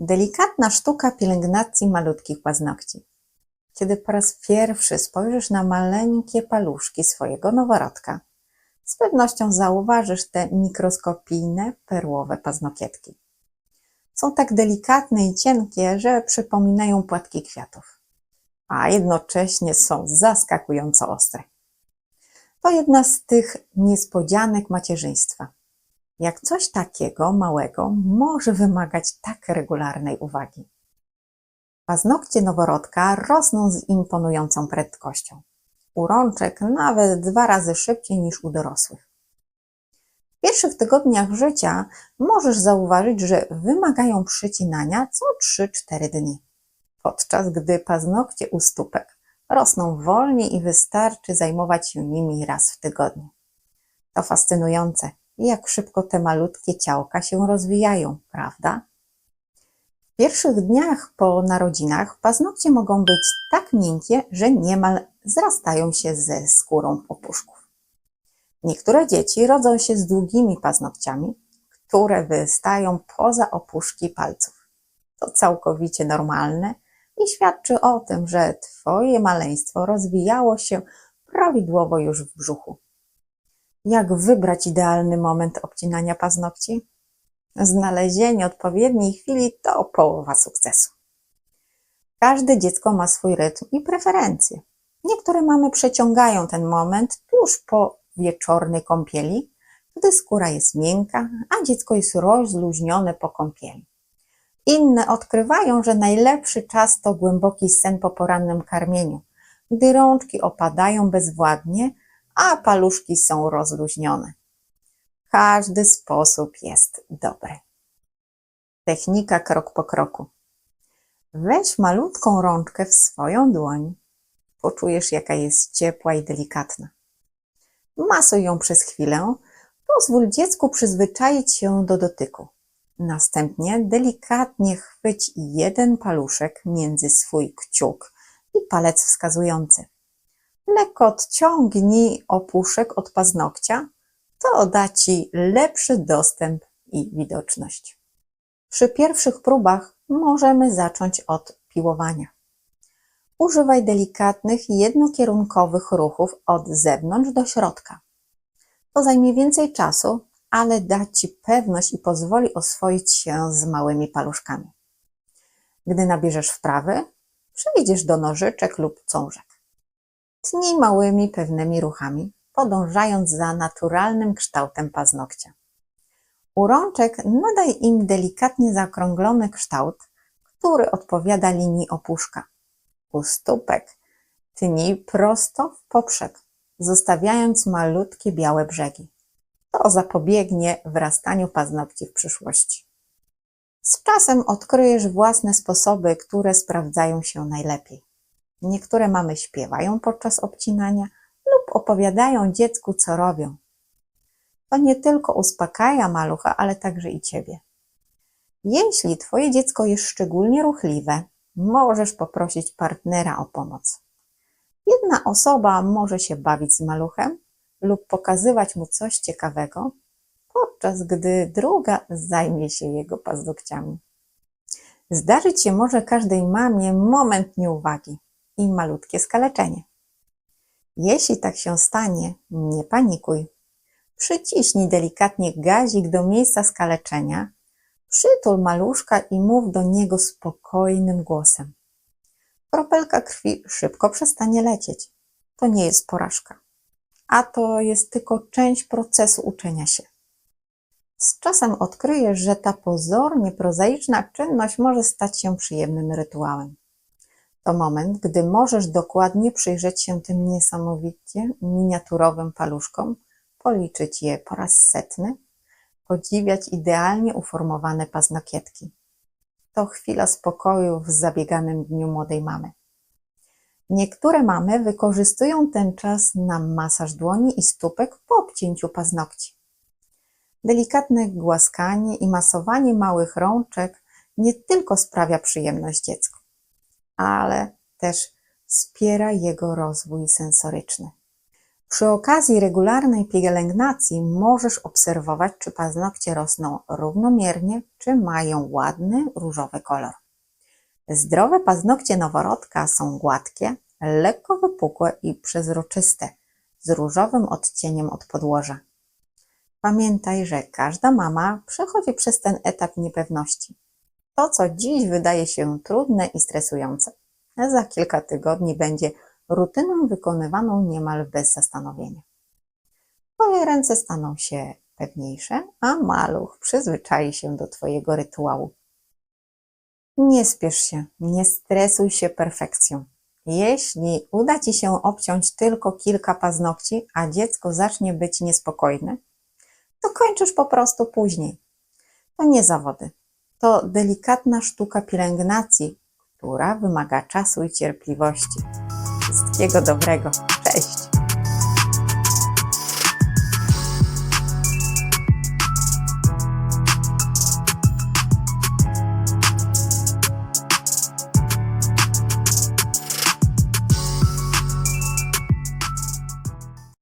Delikatna sztuka pielęgnacji malutkich paznokci. Kiedy po raz pierwszy spojrzysz na maleńkie paluszki swojego noworodka, z pewnością zauważysz te mikroskopijne, perłowe paznokietki. Są tak delikatne i cienkie, że przypominają płatki kwiatów, a jednocześnie są zaskakująco ostre. To jedna z tych niespodzianek macierzyństwa. Jak coś takiego małego może wymagać tak regularnej uwagi. Paznokcie noworodka rosną z imponującą prędkością. U rączek nawet dwa razy szybciej niż u dorosłych. W pierwszych tygodniach życia możesz zauważyć, że wymagają przycinania co 3-4 dni, podczas gdy paznokcie u stópek rosną wolniej i wystarczy zajmować się nimi raz w tygodniu. To fascynujące, jak szybko te malutkie ciałka się rozwijają, prawda? W pierwszych dniach po narodzinach paznokcie mogą być tak miękkie, że niemal zrastają się ze skórą opuszków. Niektóre dzieci rodzą się z długimi paznokciami, które wystają poza opuszki palców. To całkowicie normalne i świadczy o tym, że Twoje maleństwo rozwijało się prawidłowo już w brzuchu. Jak wybrać idealny moment obcinania paznokci? Znalezienie odpowiedniej chwili to połowa sukcesu. Każde dziecko ma swój rytm i preferencje. Niektóre mamy przeciągają ten moment tuż po wieczornej kąpieli, gdy skóra jest miękka, a dziecko jest rozluźnione po kąpieli. Inne odkrywają, że najlepszy czas to głęboki sen po porannym karmieniu, gdy rączki opadają bezwładnie, a paluszki są rozluźnione. Każdy sposób jest dobry. Technika krok po kroku. Weź malutką rączkę w swoją dłoń. Poczujesz, jaka jest ciepła i delikatna. Masuj ją przez chwilę. Pozwól dziecku przyzwyczaić się do dotyku. Następnie delikatnie chwyć jeden paluszek między swój kciuk i palec wskazujący. Lekko odciągnij opuszek od paznokcia, to da Ci lepszy dostęp i widoczność. Przy pierwszych próbach możemy zacząć od piłowania. Używaj delikatnych, jednokierunkowych ruchów od zewnątrz do środka. To zajmie więcej czasu, ale da Ci pewność i pozwoli oswoić się z małymi paluszkami. Gdy nabierzesz wprawy, przejdziesz do nożyczek lub cążek. Tnij małymi, pewnymi ruchami, podążając za naturalnym kształtem paznokcia. U rączek nadaj im delikatnie zaokrąglony kształt, który odpowiada linii opuszka. U stópek tnij prosto w poprzek, zostawiając malutkie białe brzegi. To zapobiegnie wrastaniu paznokci w przyszłości. Z czasem odkryjesz własne sposoby, które sprawdzają się najlepiej. Niektóre mamy śpiewają podczas obcinania lub opowiadają dziecku, co robią. To nie tylko uspokaja malucha, ale także i ciebie. Jeśli twoje dziecko jest szczególnie ruchliwe, możesz poprosić partnera o pomoc. Jedna osoba może się bawić z maluchem lub pokazywać mu coś ciekawego, podczas gdy druga zajmie się jego paznokciami. Zdarzyć się może każdej mamie moment nieuwagi i malutkie skaleczenie. Jeśli tak się stanie, nie panikuj. Przyciśnij delikatnie gazik do miejsca skaleczenia, przytul maluszka i mów do niego spokojnym głosem. Kropelka krwi szybko przestanie lecieć. To nie jest porażka, a to jest tylko część procesu uczenia się. Z czasem odkryjesz, że ta pozornie prozaiczna czynność może stać się przyjemnym rytuałem. To moment, gdy możesz dokładnie przyjrzeć się tym niesamowicie miniaturowym paluszkom, policzyć je po raz setny, podziwiać idealnie uformowane paznokietki. To chwila spokoju w zabieganym dniu młodej mamy. Niektóre mamy wykorzystują ten czas na masaż dłoni i stópek po obcięciu paznokci. Delikatne głaskanie i masowanie małych rączek nie tylko sprawia przyjemność dziecku, ale też wspiera jego rozwój sensoryczny. Przy okazji regularnej pielęgnacji możesz obserwować, czy paznokcie rosną równomiernie, czy mają ładny różowy kolor. Zdrowe paznokcie noworodka są gładkie, lekko wypukłe i przezroczyste, z różowym odcieniem od podłoża. Pamiętaj, że każda mama przechodzi przez ten etap niepewności. To, co dziś wydaje się trudne i stresujące, za kilka tygodni będzie rutyną wykonywaną niemal bez zastanowienia. Twoje ręce staną się pewniejsze, a maluch przyzwyczai się do Twojego rytuału. Nie spiesz się, nie stresuj się perfekcją. Jeśli uda Ci się obciąć tylko kilka paznokci, a dziecko zacznie być niespokojne, to kończysz po prostu później. To nie zawody. To delikatna sztuka pielęgnacji, która wymaga czasu i cierpliwości. Wszystkiego dobrego. Cześć!